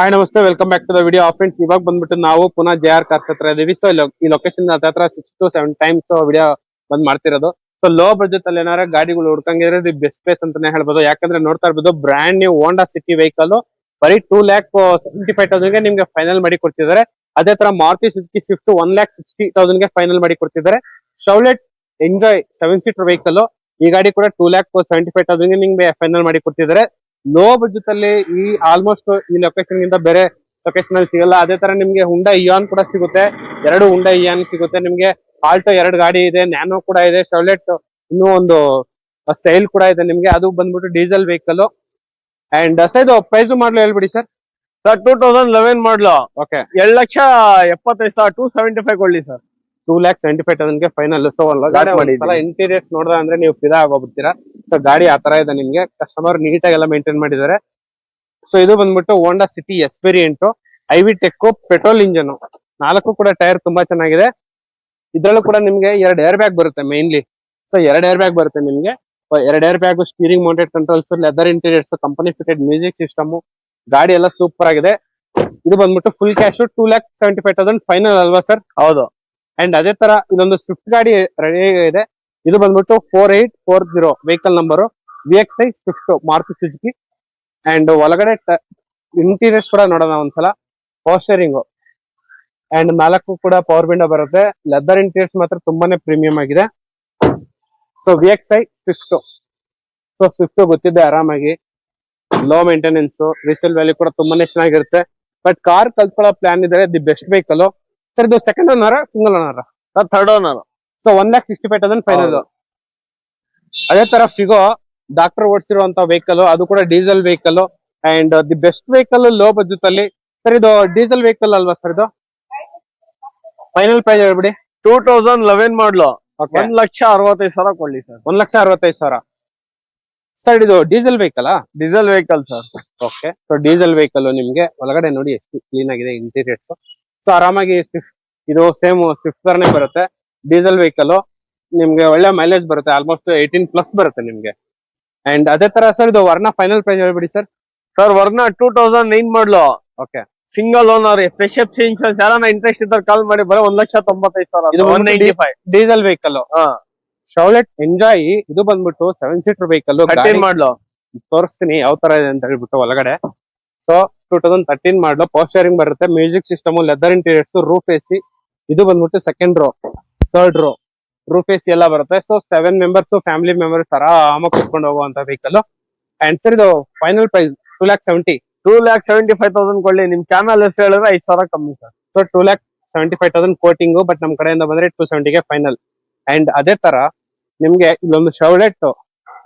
Hi ನಮಸ್ತೆ. Welcome back to the video friends ಇವಾಗ ಬಂದ್ಬಿಟ್ಟು ನಾವು ಪುನಃ ಜೆ ಆರ್ ಕಾರ್ಸ್ ಹತ್ರ ಇದೀವಿ. ಸೊ ಈ ಲೊಕೇಶನ್ ಹತ್ರ six to seven times video ಬಂದ್ ಮಾಡ್ತಿರೋದು. ಸೊ ಲೋ ಬಜೆಟ್ ಅಲ್ಲಿ ಏನಾರ ಗಾಡಿಗಳು ಹುಡ್ಕಂಗಿದ್ರೆ ಇದು ಬೆಸ್ಟ್ ಪ್ಲೇಸ್ ಅಂತಾನೆ ಹೇಳ್ಬೋದು. ಯಾಕಂದ್ರೆ ನೋಡ್ತಾ ಇರ್ಬೋದು brand new Honda City vehicle ಬರೀ ಟೂ ಲ್ಯಾಕ್ ಸೆವೆಂಟಿ ಫೈವ್ ತೌಸಂಡ್ಗೆ ನಿಮ್ಗೆ ಫೈನಲ್ ಮಾಡಿ ಕೊಡ್ತಿದ್ದಾರೆ. ಅದೇ ತರ Maruti Suzuki Swift one lakh sixty ತೌಸಂಡ್ಗೆ final ಮಾಡಿ ಕೊಡ್ತಿದ್ದಾರೆ. Chevrolet Enjoy seven seater vehicle ಈ ಗಾಡಿ ಕೂಡ ಟೂ ಲ್ಯಾಕ್ ಸೆವೆಂಟಿ ಫೈವ್ ತೌಸಂಡ್ಗೆ ನಿಮ್ಗೆ ಫೈನಲ್ ಮಾಡಿ ಕೊಡ್ತಿದ್ದಾರೆ. ಲೋ ಬಜೆಟ್ ಅಲ್ಲಿ ಈ ಆಲ್ಮೋಸ್ಟ್ ಈ ಲೊಕೇಶನ್ ಗಿಂತ ಬೇರೆ ಲೊಕೇಶನ್ ಅಲ್ಲಿ ಸಿಗಲ್ಲ. ಅದೇ ತರ ನಿಮ್ಗೆ ಹುಂಡಾ ಇಯಾನ್ ಕೂಡ ಸಿಗುತ್ತೆ. ಎರಡು ಹುಂಡಾ ಇಯಾನ್ ಸಿಗುತ್ತೆ. ನಿಮ್ಗೆ ಆಲ್ಟೋ ಎರಡು ಗಾಡಿ ಇದೆ ನ್ಯಾನೋ ಕೂಡ ಇದೆ ಶೌಲೆಟ್ ಇನ್ನೂ ಒಂದು ಸೈಲ್ ಕೂಡ ಇದೆ ನಿಮ್ಗೆ. ಅದು ಬಂದ್ಬಿಟ್ಟು diesel vehicle and sir price ಮಾಡ್ಲು ಹೇಳ್ಬಿಡಿ sir sir two thousand eleven ಮಾಡ್ಲು okay ಎರಡು ಲಕ್ಷ ಎಪ್ಪತ್ತೈದು ಸಾವಿರ ಟೂ ಸೆವೆಂಟಿ ಫೈವ್ ಕೊಡ್ಲಿ sir two lakh seventy five ತೌಸಂಡ್ಗೆ final so ಗಾಡಿ ಮಾಡಿದ್ದೀನಿ. ಒಂದ್ಸಲ ಇಂಟೀರಿಯರ್ಸ್ ನೋಡಿದ್ರೆ ಅಂದ್ರೆ ನೀವು ಫಿದಾ ಆಗೋಗ್ಬಿಡ್ತೀರಾ ಸೊ ಗಾಡಿ ಆ ತರ ಇದೆ ನಿಮ್ಗೆ. ಕಸ್ಟಮರ್ ನೀಟಾಗಿ ಎಲ್ಲ ಮೇಂಟೈನ್ ಮಾಡಿದ್ದಾರೆ. ಸೊ ಇದು ಬಂದ್ಬಿಟ್ಟು Honda City S variant I V tech petrol engine ನಾಲ್ಕು ಕೂಡ ಟೈರ್ ತುಂಬಾ ಚೆನ್ನಾಗಿದೆ. ಇದ್ರಲ್ಲೂ ಕೂಡ ನಿಮ್ಗೆ ಎರಡು ಏರ್ ಬ್ಯಾಗ್ ಬರುತ್ತೆ ಮೇನ್ಲಿ ಸೊ ಎರಡು ಏರ್ ಬ್ಯಾಗ್ ಬರುತ್ತೆ ನಿಮ್ಗೆ. ಎರಡು air bag steering mounted controls leather interiors company fitted music system ಗಾಡಿ ಎಲ್ಲ ಸೂಪರ್ ಆಗಿದೆ. ಇದು ಬಂದ್ಬಿಟ್ಟು full cash two lakh seventy five thousand final ಅಲ್ವಾ ಸರ್ ಹೌದು. ಅಂಡ್ ಅದೇ ತರ ಇದೊಂದು ಸ್ವಿಫ್ಟ್ ಗಾಡಿ ರೆಡಿ ಇದೆ. ಇದು ಬಂದ್ಬಿಟ್ಟು four eight four zero vehicle number V X I Swift Maruti Suzuki and ಒಳಗಡೆ ಇಂಟೀರಿಯರ್ಸ್ ಕೂಡ ನೋಡೋಣ ಒಂದ್ಸಲ. ಪವರ್ ಸ್ಟೇರಿಂಗ್ ಅಂಡ್ ನಾಲ್ಕು ಕೂಡ ಪವರ್ ವಿಂಡೋ ಬರುತ್ತೆ. ಲೆದರ್ ಇಂಟೀರಿಯರ್ಸ್ ಮಾತ್ರ ತುಂಬಾನೇ ಪ್ರೀಮಿಯಂ ಆಗಿದೆ. So V X I Swift so Swift ಗೊತ್ತಿದೆ ಆರಾಮಾಗಿ. ಲೋ ಮೇಂಟೆನೆನ್ಸ್ ರೀಸೇಲ್ ವ್ಯಾಲ್ಯೂ ಕೂಡ ತುಂಬಾನೇ ಚೆನ್ನಾಗಿರುತ್ತೆ. ಬಟ್ ಕಾರ್ ಕಲ್ತ್ಕೊಳ್ಳೋ ಪ್ಲಾನ್ ಇದ್ರೆ ದಿ ಬೆಸ್ಟ್ ವೆಹಿಕಲ್ ಸರ್, ಇದು second owner single owner third owner so one lakh sixty five thousand final ಅದೇ ತರ ಫಿಗೋ ಡಾಕ್ಟರ್ ಓಡಿಸಿರುವಂತ ವೆಹಿಕಲ್ ಅದು ಕೂಡ diesel vehicle and the best vehicle low budget ಅಲ್ಲಿ. Sir ಇದು ಡೀಸೆಲ್ ವೆಹಿಕಲ್ ಅಲ್ವಾ sir ಇದು? ಫೈನಲ್ ಪ್ರೈಸ್ ಹೇಳ್ಬಿಡಿ. ಟೂ ತೌಸಂಡ್ ಲೆವೆನ್ ಮಾಡ್ಲು ಒಂದ್ ಲಕ್ಷ ಅರವತ್ತೈದು ಸಾವಿರ ಕೊಡ್ಲಿ ಸರ್ ಒಂದ್ ಲಕ್ಷ ಅರವತ್ತೈದು ಸಾವಿರ. ಸರ್ ಇದು diesel vehicle diesel vehicle sir okay so diesel vehicle ನಿಮ್ಗೆ ಒಳಗಡೆ ನೋಡಿ ಎಷ್ಟು ಕ್ಲೀನ್ ಆಗಿದೆ ಇಂಟೀರಿಯರ್ಸ್ ಸೊ ಆರಾಮಾಗಿ ಸ್ವಿಫ್ಟ್ ಇದು ಸೇಮ್ ಸ್ವಿಫ್ಟ್ ತರನೇ ಬರುತ್ತೆ. ಡೀಸೆಲ್ ವೆಹಿಕಲ್ ನಿಮ್ಗೆ ಒಳ್ಳೆ ಮೈಲೇಜ್ ಬರುತ್ತೆ ಆಲ್ಮೋಸ್ಟ್ ಏಯ್ಟೀನ್ ಪ್ಲಸ್ ಬರುತ್ತೆ ನಿಮ್ಗೆ. ಅಂಡ್ ಅದೇ ತರ ಸರ್ ಇದು ವರ್ಣ ಫೈನಲ್ ಪ್ರೈಸ್ ಹೇಳ್ಬಿಡಿ sir sir Verna two thousand nine ಮಾಡ್ಲು okay single owner fresh insurance ಯಾರನ್ನ ಇಂಟ್ರೆಸ್ಟ್ ಇದ್ದಾರೆ ಕಾಲ್ ಮಾಡಿ ಬರೋ ಒಂದ್ ಲಕ್ಷ ತೊಂಬತ್ತೈದು ಸಾವಿರ ಡೀಸೆಲ್ ವೆಹಿಕಲ್. ಶೌಲೆಟ್ ಎಂಜಾಯ್ ಇದು ಬಂದ್ಬಿಟ್ಟು ಸೆವೆನ್ ಸೀಟರ್ ವೆಹಿಕಲ್ ಮಾಡ್ಲು ತೋರಿಸ್ತೀನಿ ಯಾವ ತರ ಇದೆ ಅಂತ ಹೇಳ್ಬಿಟ್ಟು ಒಳಗಡೆ. ಸೊ ಟೂ ತೌಸಂಡ್ ತರ್ಟೀನ್ ಮಾಡ್ಲು ಪೋಸ್ಟರಿಂಗ್ ಬರುತ್ತೆ music system leather interiors roof AC C ಇದು ಬಂದ್ಬಿಟ್ಟು second row third row roof A C ಎಲ್ಲ ಬರುತ್ತೆ. So seven members family members ಆರಾಮಾಗಿ ಕುತ್ಕೊಂಡು ಹೋಗುವಂತ ವೆಹಿಕಲ್ ಅಂಡ್ ಸರ್ ಇದು final price two lakh seventy two lakh seventy five thousand ಕೊಡ್ಲಿ. ನಿಮ್ ಚಾನಲ್ ಹೆಸರು ಹೇಳಿದ್ರೆ ಐದು ಸಾವಿರ ಕಮ್ಮಿ sir so two lakh seventy five thousand quoting but ನಮ್ ಕಡೆಯಿಂದ ಬಂದ್ರೆ ಟೂ ಸೆವೆಂಟಿಗೆ ಫೈನಲ್ ಅಂಡ್ ಅದೇ ತರ ನಿಮ್ಗೆ ಇಲ್ಲೊಂದು ಶೌಲೆಟ್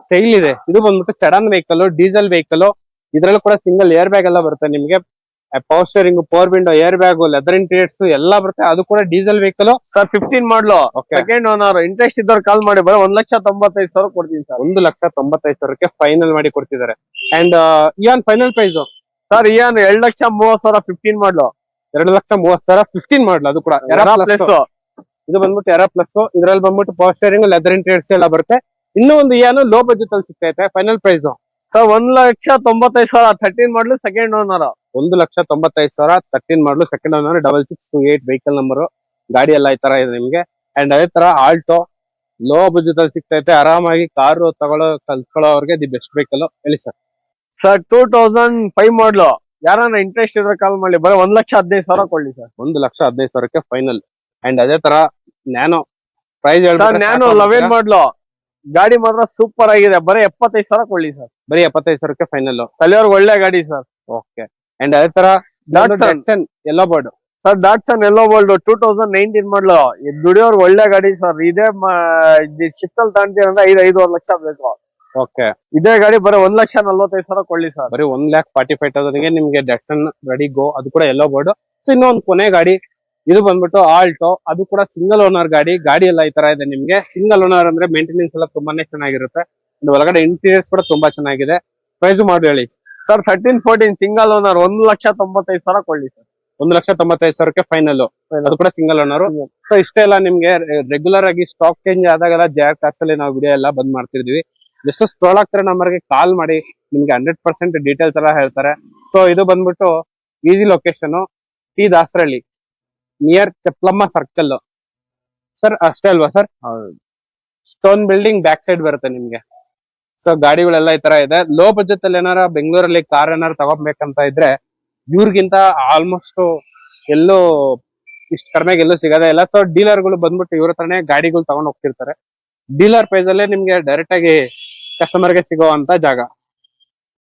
ಸೇಲ್ ಇದೆ. ಇದು ಬಂದ್ಬಿಟ್ಟು ಚಡನ್ ವೆಹಿಕಲ್ ಡೀಸೆಲ್ ವೆಹಿಕಲ್ ಇದ್ರಲ್ಲೂ ಕೂಡ ಸಿಂಗಲ್ ಏರ್ ಬ್ಯಾಗ್ ಎಲ್ಲ ಬರುತ್ತೆ ನಿಮ್ಗೆ. Power steering power window air bag leather interiors ಎಲ್ಲ ಬರುತ್ತೆ. ಅದು ಕೂಡ diesel vehicle sir fifteen ಮಾಡ್ಲು second owner interest ಇದ್ದವ್ರು ಕಾಲ್ ಮಾಡಿ ಬರೋ ಒಂದ್ ಲಕ್ಷ ತೊಂಬತ್ತೈದು ಸಾವಿರ ಕೊಡ್ತೀನಿ ಸರ್ ಒಂದು ಲಕ್ಷ ತೊಂಬತ್ತೈದು ಸಾವಿರಕ್ಕೆ ಫೈನಲ್ ಮಾಡಿ ಕೊಡ್ತಿದ್ದಾರೆ. And Eon final price sir Eon ಎರಡ್ ಲಕ್ಷ ಮೂವತ್ ಸಾವಿರ ಫಿಫ್ಟೀನ್ ಮಾಡ್ಲು ಎರಡು ಲಕ್ಷ ಮೂವತ್ ಸಾವಿರ ಫಿಫ್ಟೀನ್ ಮಾಡ್ಲು ಅದು ಕೂಡ. ಪ್ಲಸ್ ಇದು ಬಂದ್ಬಿಟ್ಟು ಎರ ಪ್ಲಸ್ ಇದ್ರಲ್ಲಿ ಬಂದ್ಬಿಟ್ಟು ಪವರ್ ಸ್ಟೇರಿಂಗ್ ಲೆದರ್ ಇಂಟೀರಿಯರ್ಸ್ ಎಲ್ಲ ಬರುತ್ತೆ. ಇನ್ನೂ ಒಂದು ಇಯಾನು ಲೋ ಬಜೆಟ್ ಅಲ್ಲಿ ಸಿಗ್ತೈತೆ ಫೈನಲ್ ಪ್ರೈಸ್ ಸರ್ ಒಂದ್ ಲಕ್ಷ ತೊಂಬತ್ತೈದು ಸಾವಿರ ಥರ್ಟೀನ್ ಮಾಡ್ಲು ಸೆಕೆಂಡ್ ಓನರ್ ಒಂದು ಲಕ್ಷ ತೊಂಬತ್ತೈದು ಸಾವಿರ ತರ್ಟೀನ್ ಮಾಡಲು second owner double six two eight vehicle number ಗಾಡಿ ಎಲ್ಲ ಈ ತರ ಇದೆ ನಿಮಗೆ. ಅಂಡ್ ಅದೇ ತರ ಆಲ್ಟೋ ಲೋ ಬಜೆಟ್ ಅಲ್ಲಿ ಸಿಗ್ತೈತೆ. ಆರಾಮಾಗಿ ಕಾರು ತಗೊಳ್ಳೋ ಕಲ್ತ್ಕೊಳ್ಳೋರ್ಗೆ ದಿ ಬೆಸ್ಟ್ ವೆಹಿಕಲ್ ಹೇಳಿ sir sir two thousand five ಮಾಡ್ಲು ಯಾರನ್ನ ಇಂಟ್ರೆಸ್ಟ್ ಇದ್ರೆ ಕಾಲ್ ಮಾಡಿ. ಬರೀ ಒಂದ್ ಲಕ್ಷ ಹದಿನೈದು ಸಾವಿರ ಕೊಡ್ಲಿ ಸರ್ ಒಂದು ಲಕ್ಷ ಹದಿನೈದು ಸಾವಿರಕ್ಕೆ ಫೈನಲ್ ಅಂಡ್ ಅದೇ ತರ ನ್ಯಾನೋ ಪ್ರೈಸ್ ನ್ಯಾನೋ ಲವ್ ಲೆವೆನ್ ಮಾಡ್ಲು ಗಾಡಿ ಮಾತ್ರ ಸೂಪರ್ ಆಗಿದೆ. ಬರೀ ಎಪ್ಪತ್ತೈದು ಸಾವಿರ ಕೊಡ್ಲಿ ಸರ್ ಬರೀ ಎಪ್ಪತ್ತೈದು ಸಾವಿರಕ್ಕೆ ಫೈನಲ್ ತಲೆಯವ್ರಿಗೆ ಒಳ್ಳೆ ಗಾಡಿ ಸರ್ ಓಕೆ ಅಂಡ್ ಅದೇ ತರ Datsun yellow board sir Datsun yellow board two thousand nineteen model ದುಡಿಯೋರ್ ದುಡಿಯೋರ್ಗೆ ಒಳ್ಳೆ ಗಾಡಿ ಸರ್ ಇದೇ ಶಿಫ್ಟ್ ಅಲ್ಲಿ ತಗೊಂತೀರಂದ್ರೆ ಐದು ಐದೂವರೆ ಲಕ್ಷ ಬೇಕು. ಓಕೆ ಇದೇ ಗಾಡಿ ಬರೀ ಒಂದ್ ಲಕ್ಷ ನಲ್ವತ್ತೈದು ಸಾವಿರ ಕೊಡ್ಲಿ ಸರ್ ಬರೀ ಒಂದ್ ಲ್ಯಾಕ್ ಫಾರ್ಟಿ ಫೈವ್ ತೌಸಂಡ್ಗೆ ನಿಮ್ಗೆ ಡಾಟ್ಸನ್ ರೆಡಿ ಗೋ ಅದು ಕೂಡ ಎಲ್ಲೋ ಬೋರ್ಡ್ ಸೊ ಇನ್ನೊಂದು ಕೊನೆ ಗಾಡಿ. ಇದು ಬಂದ್ಬಿಟ್ಟು ಆಲ್ಟೋ ಅದು ಕೂಡ ಸಿಂಗಲ್ ಓನರ್ ಗಾಡಿ. ಗಾಡಿ ಎಲ್ಲ ಈ ತರ ಇದೆ ನಿಮ್ಗೆ. ಸಿಂಗಲ್ ಓನರ್ ಅಂದ್ರೆ ಮೇಂಟೆನೆನ್ಸ್ ಎಲ್ಲ ತುಂಬಾನೇ ಚೆನ್ನಾಗಿರುತ್ತೆ. ಒಳಗಡೆ ಇಂಟೀರಿಯರ್ಸ್ ಕೂಡ ತುಂಬಾ ಚೆನ್ನಾಗಿದೆ. ಪ್ರೈಸ್ ಮಾಡಿ ಹೇಳಿ. Sir thirteen fourteen single owner ಒಂದ್ ಲಕ್ಷ ತೊಂಬತ್ತೈದು ಸಾವಿರ ಕೊಡ್ಲಿ ಸರ್ ಒಂದು ಲಕ್ಷ ತೊಂಬತ್ತೈದು ಸಾವಿರಕ್ಕೆ ಫೈನಲ್ ಅದು ಕೂಡ ಸಿಂಗಲ್ ಓನರ್ ಸೊ ಇಷ್ಟೇ ಇಷ್ಟೆಲ್ಲ ನಿಮ್ಗೆ ರೆಗ್ಯುಲರ್ ಆಗಿ ಸ್ಟಾಕ್ ಚೇಂಜ್ ಆದಾಗೆಲ್ಲ ಜಾರ್ ಕಾಸಲ್ಲಿ ಅಲ್ಲಿ ನಾವು ವಿಡಿಯೋ ಎಲ್ಲ ಬಂದ್ ಮಾಡ್ತಿದ್ವಿ. ಜಸ್ಟ್ ಸ್ಕ್ರೋಲ್ ಆಗ್ತಾರೆ ನಂಬರ್ಗೆ ಕಾಲ್ ಮಾಡಿ ನಿಮ್ಗೆ ಹಂಡ್ರೆಡ್ ಪರ್ಸೆಂಟ್ ಡೀಟೇಲ್ಸ್ ಎಲ್ಲ ಹೇಳ್ತಾರೆ. ಸೊ ಇದು ಬಂದ್ಬಿಟ್ಟು is location T Dasarahalli near Chaplamma circle sir ಅಷ್ಟೇ ಅಲ್ವಾ sir stone building back side ಬರುತ್ತೆ ನಿಮ್ಗೆ. ಸೊ ಗಾಡಿಗಳೆಲ್ಲ ಈ ತರ ಇದೆ. ಲೋ ಬಜೆಟ್ ಅಲ್ಲಿ ಏನಾರ ಬೆಂಗಳೂರಲ್ಲಿ ಕಾರ್ ಏನಾರ ತಗೋಬೇಕಂತ ಇದ್ರೆ, ಇವ್ರಿಗಿಂತ ಆಲ್ಮೋಸ್ಟ್ ಎಲ್ಲೂ ಇಷ್ಟು ಕಡಿಮೆ ಎಲ್ಲೂ ಸಿಗೋದೇ ಇಲ್ಲ. ಸೊ ಡೀಲರ್ಗಳು ಬಂದ್ಬಿಟ್ಟು ಇವ್ರ ಹತ್ರನೇ ಗಾಡಿಗಳು ತಗೊಂಡ್ ಹೋಗ್ತಿರ್ತಾರೆ. ಡೀಲರ್ ಪ್ರೈಸ್ ಅಲ್ಲೇ ನಿಮ್ಗೆ ಡೈರೆಕ್ಟ್ ಆಗಿ ಕಸ್ಟಮರ್ಗೆ ಸಿಗೋ ಅಂತ ಜಾಗ.